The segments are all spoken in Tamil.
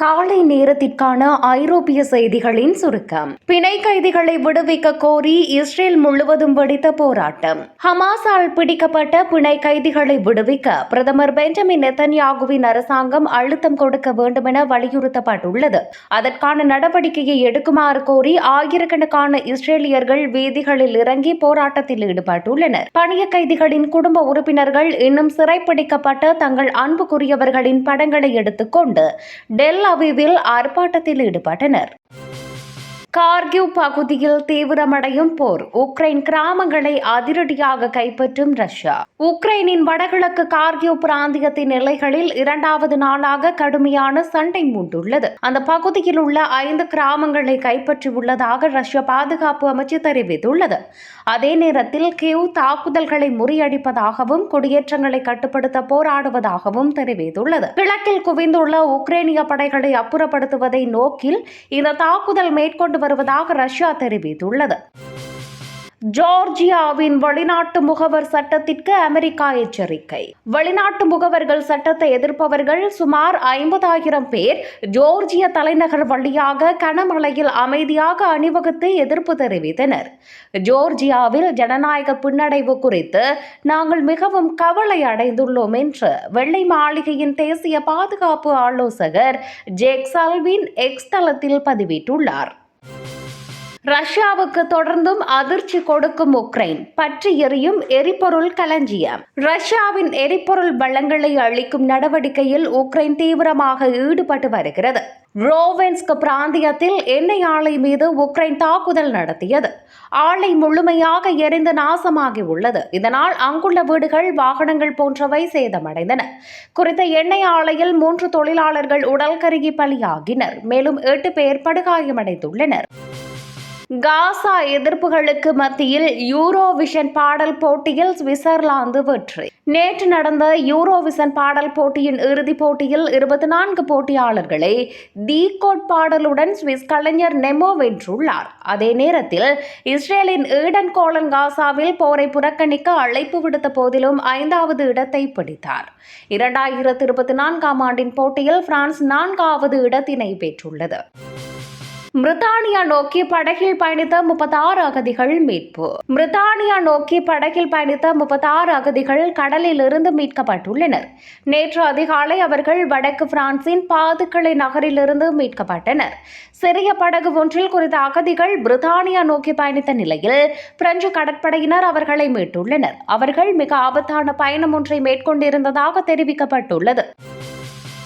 காலை நேரத்திற்கான ஐரோப்பிய செய்திகளின் சுருக்கம். பிணை கைதிகளை விடுவிக்க கோரி இஸ்ரேல் முழுவதும் வெடித்த போராட்டம். ஹமாஸால் பிடிக்கப்பட்ட பிணை கைதிகளை விடுவிக்க பிரதமர் பெஞ்சமின் நெத்தன்யாகுவின் அரசாங்கம் அழுத்தம் கொடுக்க வேண்டுமென வலியுறுத்தப்பட்டுள்ளது. அதற்கான நடவடிக்கையை எடுக்குமாறு கோரி ஆயிரக்கணக்கான இஸ்ரேலியர்கள் வீதிகளில் இறங்கி போராட்டத்தில் ஈடுபட்டுள்ளனர். பணிய கைதிகளின் குடும்ப உறுப்பினர்கள் இன்னும் சிறைப்பிடிக்கப்பட்ட தங்கள் அன்புக்குரியவர்களின் படங்களை எடுத்துக்கொண்டு டெல் அவிவில் ஆர்ப்பாட்டத்தில் ஈடுபட்டனர். கார்கிவ் பகுதியில் தீவிரமடையும் போர். உக்ரைன் கிராமங்களை அதிரடியாக கைப்பற்றும் ரஷ்யா. உக்ரைனின் வடகிழக்கு கார்கிவ் பிராந்தியத்தின் எல்லைகளில் இரண்டாவது நாளாக கடுமையான சண்டை மூண்டுள்ளது. அந்த பகுதியில் உள்ள ஐந்து கிராமங்களை கைப்பற்றியுள்ளதாக ரஷ்ய பாதுகாப்பு அமைச்சு தெரிவித்துள்ளது. அதே நேரத்தில் கிவ் தாக்குதல்களை முறியடிப்பதாகவும் குடியேற்றங்களை கட்டுப்படுத்த போராடுவதாகவும் தெரிவித்துள்ளது. கிழக்கில் குவிந்துள்ள உக்ரைனிய படைகளை அப்புறப்படுத்துவதை நோக்கில் இந்த தாக்குதல் மேற்கொண்டு வருவதாக ரஷ்யா தெரிவித்துள்ளது. ஜார்ஜியாவின் வெளிநாட்டு முகவர் சட்டத்திற்கு அமெரிக்கா எச்சரிக்கை. வெளிநாட்டு முகவர்கள் சட்டத்தை எதிர்ப்பவர்கள் சுமார் ஐம்பதாயிரம் பேர் ஜோர்ஜிய தலைநகர் வழியாக கனமழையில் அமைதியாக அணிவகுத்து எதிர்ப்பு தெரிவித்தனர். ஜோர்ஜியாவில் ஜனநாயக பின்னடைவு குறித்து நாங்கள் மிகவும் கவலை அடைந்துள்ளோம் என்று வெள்ளை மாளிகையின் தேசிய பாதுகாப்பு ஆலோசகர் ஜேக் சல்வின் எக்ஸ் தளத்தில் பதிவிட்டுள்ளார். ரஷ்யாவுக்கு தொடர்ந்தும் அதிர்ச்சி கொடுக்கும் உக்ரைன். பற்றி எரியும் எரிபொருள் களஞ்சியம். ரஷ்யாவின் எரிபொருள் வளங்களை அளிக்கும் நடவடிக்கையில் உக்ரைன் தீவிரமாக ஈடுபட்டு வருகிறது. ரோவென்ஸ்க் பிராந்தியத்தில் எண்ணெய் ஆலை மீது உக்ரைன் தாக்குதல் நடத்தியது. ஆலை முழுமையாக எரிந்து நாசமாகி உள்ளது. இதனால் அங்குள்ள வீடுகள் வாகனங்கள் போன்றவை சேதமடைந்தன. குறித்த எண்ணெய் ஆலையில் மூன்று தொழிலாளர்கள் உடல் கருகி பலியாகினர். மேலும் எட்டு பேர் படுகாயமடைந்துள்ளனர். காசா எதிர்ப்புகளுக்கு மத்தியில் யூரோவிஷன் பாடல் போட்டியில் சுவிட்சர்லாந்து வெற்றி. நேற்று நடந்த யூரோவிஷன் பாடல் போட்டியின் இறுதிப் போட்டியில் இருபத்தி நான்கு போட்டியாளர்களை தி கோட் பாடலுடன் சுவிஸ் கலைஞர் நெமோ வென்றுள்ளார். அதே நேரத்தில் இஸ்ரேலின் ஈடன் கோலன் காசாவில் போரை புறக்கணிக்க அழைப்பு விடுத்த போதிலும் ஐந்தாவது இடத்தை பிடித்தார். இரண்டாயிரத்து இருபத்தி நான்காம் ஆண்டின் போட்டியில் பிரான்ஸ் நான்காவது இடத்தினை பெற்றுள்ளது. பிரித்தானியா நோக்கி படகில் பயணித்த முப்பத்தாறு அகதிகள் மீட்பு. பிரித்தானியா நோக்கி படகில் பயணித்த முப்பத்தாறு அகதிகள் கடலில் இருந்து மீட்கப்பட்டுள்ளனர். நேற்று அதிகாலை அவர்கள் வடக்கு பிரான்சின் பாதுக்களை நகரிலிருந்து மீட்கப்பட்டனர். சிறிய படகு ஒன்றில் குறித்த அகதிகள் பிரித்தானியா நோக்கி பயணித்த நிலையில் பிரெஞ்சு கடற்படையினர் அவர்களை மீட்டுள்ளனர். அவர்கள் மிக ஆபத்தான பயணம் ஒன்றை மேற்கொண்டிருந்ததாக தெரிவிக்கப்பட்டுள்ளது.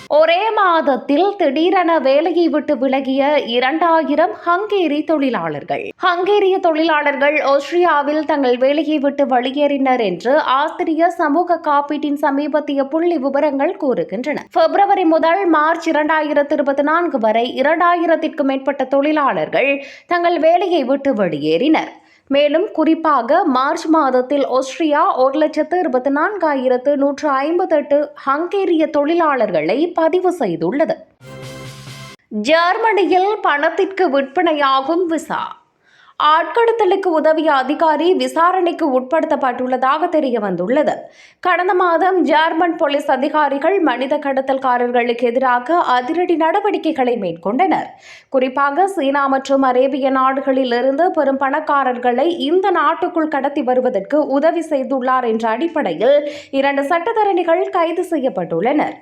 ஒரே மாதத்தில் திடீரென வேலையை விட்டு விலகிய இரண்டாயிரம் ஹங்கேரி தொழிலாளர்கள். ஹங்கேரிய தொழிலாளர்கள் ஆஸ்திரியாவில் தங்கள் வேலையை விட்டு வெளியேறினர் என்று ஆஸ்திரிய சமூக காப்பீட்டின் சமீபத்திய புள்ளி விவரங்கள் கூறுகின்றன. பிப்ரவரி முதல் மார்ச் இரண்டாயிரத்தி இருபத்தி நான்கு வரை இரண்டாயிரத்திற்கும் மேற்பட்ட தொழிலாளர்கள் தங்கள் வேலையை விட்டு வெளியேறினர். மேலும் குறிப்பாக மார்ச் மாதத்தில் ஆஸ்திரியா ஒரு லட்சத்து இருபத்தி நான்காயிரத்து நூற்று ஐம்பத்தெட்டு ஹங்கேரிய தொழிலாளர்களை பதிவு செய்துள்ளது. ஜெர்மனியில் பணத்திற்கு விற்பனையாகும் விசா. ஆட்கடத்தலுக்கு உதவிய அதிகாரி விசாரணைக்கு உட்படுத்தப்பட்டுள்ளதாக தெரிய வந்துள்ளது கடந்த மாதம் ஜேர்மன் போலீஸ் அதிகாரிகள் மனித கடத்தல்காரர்களுக்கு எதிராக அதிரடி நடவடிக்கைகளை மேற்கொண்டனர். குறிப்பாக சீனா மற்றும் அரேபிய நாடுகளில் இருந்து பெரும் பணக்காரர்களை இந்த நாட்டுக்குள் கடத்தி வருவதற்கு உதவி செய்துள்ளார் என்ற அடிப்படையில் இரண்டு சட்டத்தரணிகள் கைது செய்யப்பட்டுள்ளனர்.